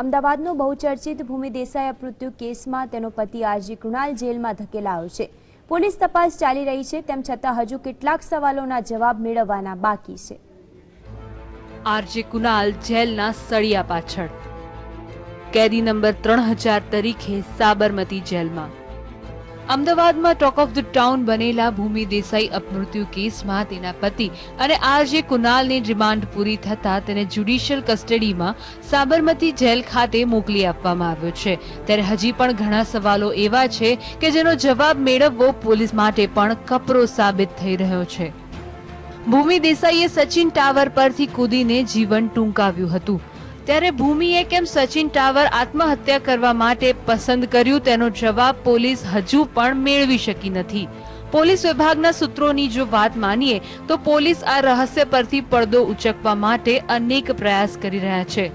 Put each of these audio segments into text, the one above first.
અમદાવાદનો બહુચર્ચિત ભૂમિ દેસાઈ મૃત્યુ કેસમાં તેનો પતિ આરજી કૃણાલ જેલમાં ધકેલાયો છે. પોલીસ તપાસ ચાલી રહી છે, તેમ છતાં હજુ કેટલાક સવાલોના જવાબ મેળવવાના બાકી છે. આરજી કુનાલ જેલના સળિયા પાછળ. કેદી નંબર ત્રણ હજાર તરીકે સાબરમતી જેલમાં. અમદાવાદમાં ટોક ઓફ ધ ટાઉન બનેલા ભૂમિ દેસાઈ અપમૃત્યુ કેસમાં તેના પતિ અને આરજે કુનાલની રિમાન્ડ પૂરી થતા તેને જ્યુડિશિયલ કસ્ટડીમાં સાબરમતી જેલ ખાતે મોકલી આપવામાં આવ્યો છે. ત્યારે હજી પણ ઘણા સવાલો એવા છે કે જેનો જવાબ મેળવવો પોલીસ માટે પણ કપરો સાબિત થઈ રહ્યો છે. ભૂમિ દેસાઈએ સચિન ટાવર પરથી કૂદીને જીવન ટૂંકાવ્યું હતું. ત્યારે ભૂમિએ કેમ સચિન ટાવર આત્મહત્યા કરવા માટે પસંદ કર્યું તેનો જવાબ પોલીસ હજુ પણ મેળવી શકી નથી. પોલીસ વિભાગના સૂત્રોની જો વાત માનીએ, તો પોલીસ આ રહસ્ય પરથી પડદો ઉચકવા માટે અનેક પ્રયાસ કરી રહ્યા છે.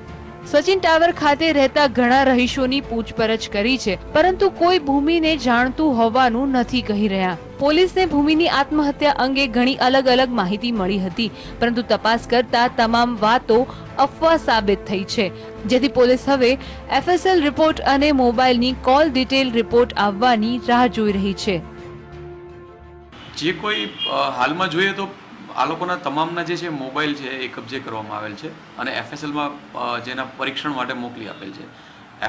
સચિન ટાવર ખાતે રહેતા ઘણા રહીશોની પૂછપરછ કરી છે, પરંતુ કોઈ ભૂમિને જાણતું હોવાનું નથી કહી રહ્યા. પોલીસને ભૂમિની આત્મહત્યા અંગે ઘણી અલગ અલગ માહિતી મળી હતી, પરંતુ તપાસ કરતા તમામ વાતો અફવા સાબિત થઈ છે. જેથી પોલીસ હવે એફએસએલ રિપોર્ટ અને મોબાઈલની કોલ ડિટેલ રિપોર્ટ આવવાની રાહ જોઈ રહી છે. જે કોઈ હાલમાં જોઈએ તો આ લોકોના તમામના જે છે મોબાઈલ છે એ કબજે કરવામાં આવેલ છે અને એફએસએલમાં જેના પરીક્ષણ માટે મોકલી આપેલ છે.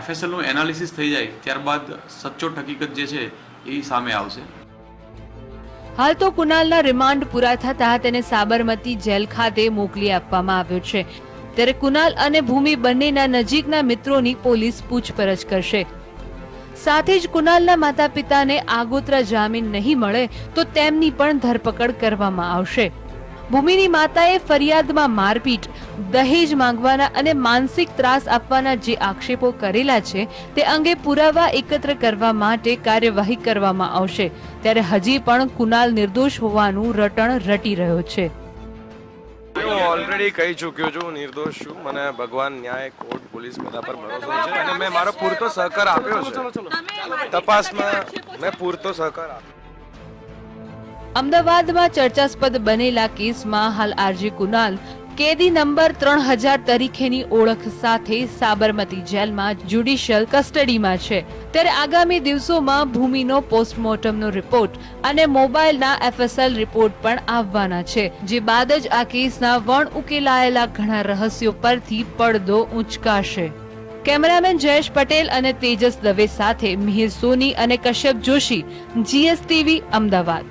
એફએસએલનું એનાલિસિસ થઈ જાય ત્યારબાદ સચોટ હકીકત જે છે એ સામે આવશે. હાલ તો કુનાલના રિમાન્ડ પૂરા થતા તેને સાબરમતી જેલ ખાતે મોકલી આપવામાં આવ્યો છે. ત્યારે કુનાલ અને ભૂમિ બંનેના નજીકના મિત્રોની પોલીસ પૂછપરછ કરશે. સાથે જ કુનાલના માતા પિતાને આગોતરા જામીન નહીં મળે તો તેમની પણ ધરપકડ કરવામાં આવશે. ભૂમિની માતાએ ફરિયાદમાં મારપીટ, દહેજ માંગવાના અને માનસિક ત્રાસ આપવાના જે આક્ષેપો કરેલા છે તે અંગે પુરાવા એકત્ર કરવા માટે કાર્યવાહી કરવામાં આવશે. ત્યારે હજી પણ કુનાલ નિર્દોષ હોવાનું રટણ રટી રહ્યો છે. ઓલરેડી કહી ચૂક્યો છું નિર્દોષ છું. મને ભગવાન ન્યાય કોર્ટ પોલીસ બધા પર ભરોસો છે. અને મેં મારો પૂરતો સહકાર આપ્યો છે. તપાસમાં મેં પૂરતો સહકાર આપ્યો. અમદાવાદમાં ચર્ચાસ્પદ બનેલા કેસમાં હાલ આરજી કુનાલ કેદી નંબર ત્રણ હજાર તરીકેની ઓળખ સાથે સાબરમતી જેલમાં જ્યુડિશિયલ કસ્ટડીમાં છે. ત્યારે આગામી દિવસોમાં ભૂમિનો પોસ્ટમોર્ટમનો રિપોર્ટ અને મોબાઈલના એફએસએલ રિપોર્ટ પણ આવવાના છે, જે બાદ જ આ કેસના વણ ઉકેલાયેલા ઘણા રહસ્યો પરથી પડદો ઉંચકાશે. કેમેરામેન જયેશ પટેલ અને તેજસ દવે સાથે મિહિર સોની અને કશ્યપ જોશી, જીએસટીવી અમદાવાદ.